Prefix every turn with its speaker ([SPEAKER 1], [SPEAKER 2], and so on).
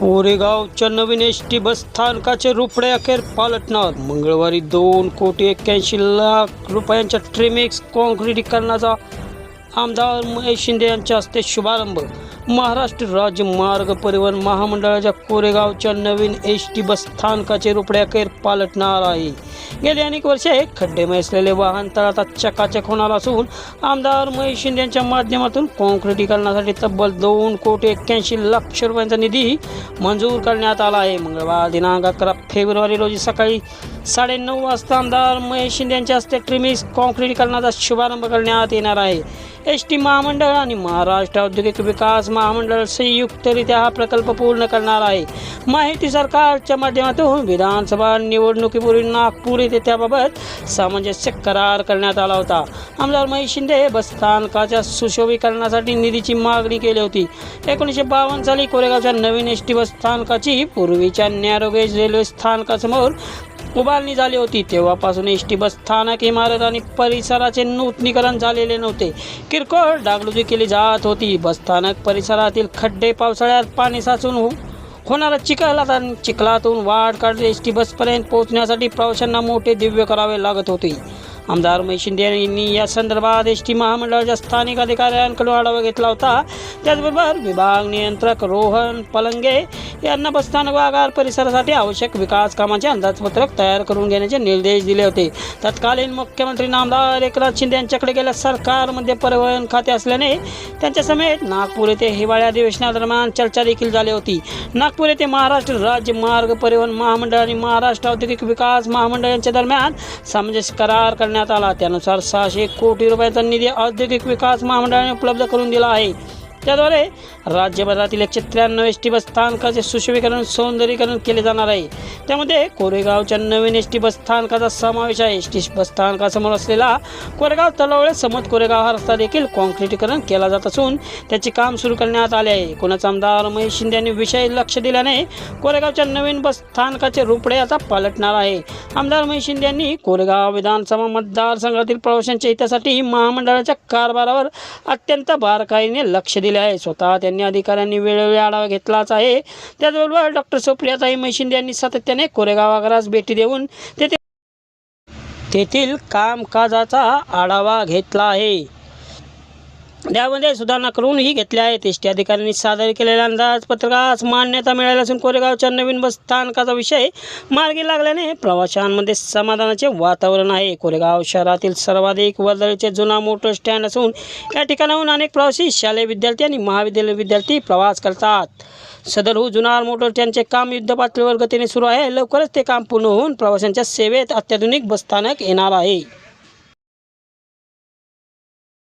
[SPEAKER 1] कोरेगावच्या नवीन S T bus स्थानकाचे रुपडे अखेर पालटणार. मंगळवारी दोन कोटी एक्क्याऐंशी लाख रुपयांच्या ट्रिमिक्स काँक्रिटीकरणाचा आमदार महेश शिंदे यांच्या हस्ते शुभारंभ. महाराष्ट्र राज्य मार्ग परिवहन महामंडळाच्या कोरेगावच्या नवीन एस टी बस स्थानकाचे रुपडे अखेर पालटणार आहे. गेली अनेक वर्षे खड्डेमय असलेले वाहन तळात चकाचक होणार असून आमदार महेश शिंदे यांच्या माध्यमातून काँक्रिटीकरणासाठी तब्बल दोन कोटी एक्क्याऐंशी लक्ष रुपयांचा निधी मंजूर करण्यात आला आहे. मंगळवार दिनांक अकरा फेब्रुवारी रोजी सकाळी साडेनऊ वाजता आमदार महेश शिंदे यांच्या हस्ते ट्रिमिक्स काँक्रिटीकरणाचा शुभारंभ करण्यात येणार आहे. एस टी महामंडळ आणि महाराष्ट्र औद्योगिक विकास महामंडळ संयुक्तरित्या हा प्रकल्प पूर्ण करणार आहे. माहिती सरकारच्या माध्यमातून विधानसभा निवडणुकीपूर्वी नागपूर येथे त्याबाबत सामंजस्य करार करण्यात आला होता. आमदार महेश शिंदे बस स्थानकाच्या सुशोभीकरणासाठी निधीची मागणी केली होती. एकोणीसशे बावन्न साली कोरेगावच्या नवीन एस टी बस स्थानकाची पूर्वीच्या नॅरोगेज रेल्वे स्थानकासमोर उभारणी झाली होती. तेव्हापासून एस टी बस स्थानक इमारत आणि परिसराचे नूतनीकरण झालेले नव्हते. किरकोळ डागडुजी केली जात होती. बसस्थानक परिसरातील खड्डे पावसाळ्यात पाणी साचून हो होणारा चिखलात चिखलातून वाढ काढत एस टी बसपर्यंत पोहोचण्यासाठी प्रवाशांना मोठे दिव्य करावे लागत होते. आमदार महेश शिंदे यांनी या संदर्भात एस टी महामंडळाच्या स्थानिक अधिकाऱ्यांकडून आढावा घेतला होता. त्याचबरोबर विभाग नियंत्रक रोहन पलंगे यांना बसस्थानक आगार परिसरासाठी आवश्यक विकास कामाचे अंदाजपत्रक तयार करून घेण्याचे निर्देश दिले होते. तत्कालीन मुख्यमंत्री नामदार एकनाथ शिंदे यांच्याकडे गेल्या सरकारमध्ये परिवहन खाते असल्याने त्यांच्या समेत नागपूर येथे हिवाळी अधिवेशनादरम्यान चर्चा देखील झाली होती. नागपूर येथे महाराष्ट्र राज्य मार्ग परिवहन महामंडळ आणि महाराष्ट्र औद्योगिक विकास महामंडळ यांच्या दरम्यान सामंजस्य करार करण्यात आला. त्यानुसार सहाशे कोटी रुपयांचा निधी औद्योगिक विकास महामंडळाने उपलब्ध करून दिला आहे. त्याद्वारे राज्यभरातील एकशे त्र्याण्णव एस टी बस स्थानकाचे सुशोभीकरण सौंदर्यीकरण केले जाणार आहे. त्यामध्ये कोरेगावच्या नवीन एस टी बस स्थानकाचा समावेश आहे. एस टी बस स्थानकासमोर असलेला कोरेगाव तलावळे समोर कोरेगाव हा रस्ता देखील काँक्रीटीकरण केला जात असून त्याचे काम सुरू करण्यात आले आहे. एकूणच आमदार महेश शिंदे यांनी विषय लक्ष दिल्याने कोरेगावच्या नवीन बस स्थानकाचे रुपडे आता पालटणार आहे. आमदार महेश शिंदे यांनी कोरेगाव विधानसभा मतदारसंघातील प्रवाशांच्या हितासाठी महामंडळाच्या कारभारावर अत्यंत बारकाईने लक्ष दिले आहे. स्वतः त्यांनी अधिकाऱ्यांनी वेळोवेळी आढावा घेतलाच आहे. त्याचबरोबर डॉक्टर सुप्रियाताई महेश यांनी सातत्याने कोरेगाव आगारास भेटी देऊन तेथे तेथील कामकाजाचा आढावा घेतला आहे. त्यामध्ये सुधारणा करूनही घेतल्या आहेत. एस टी अधिकाऱ्यांनी सादर केलेल्या अंदाजपत्रकास मान्यता मिळाली असून कोरेगावच्या नवीन बस स्थानकाचा विषय मार्गी लागल्याने प्रवाशांमध्ये समाधानाचे वातावरण आहे. कोरेगाव शहरातील सर्वाधिक वर्दळीचे जुना मोटर स्टँड असून या ठिकाणाहून अनेक प्रवासी शालेय विद्यार्थी आणि महाविद्यालय विद्यार्थी प्रवास करतात. सदर हो जुनार मोटर स्टँडचे काम युद्धपातळीवर गतीने सुरू आहे. लवकरच ते काम पूर्ण होऊन प्रवाशांच्या सेवेत अत्याधुनिक बसस्थानक येणार आहे.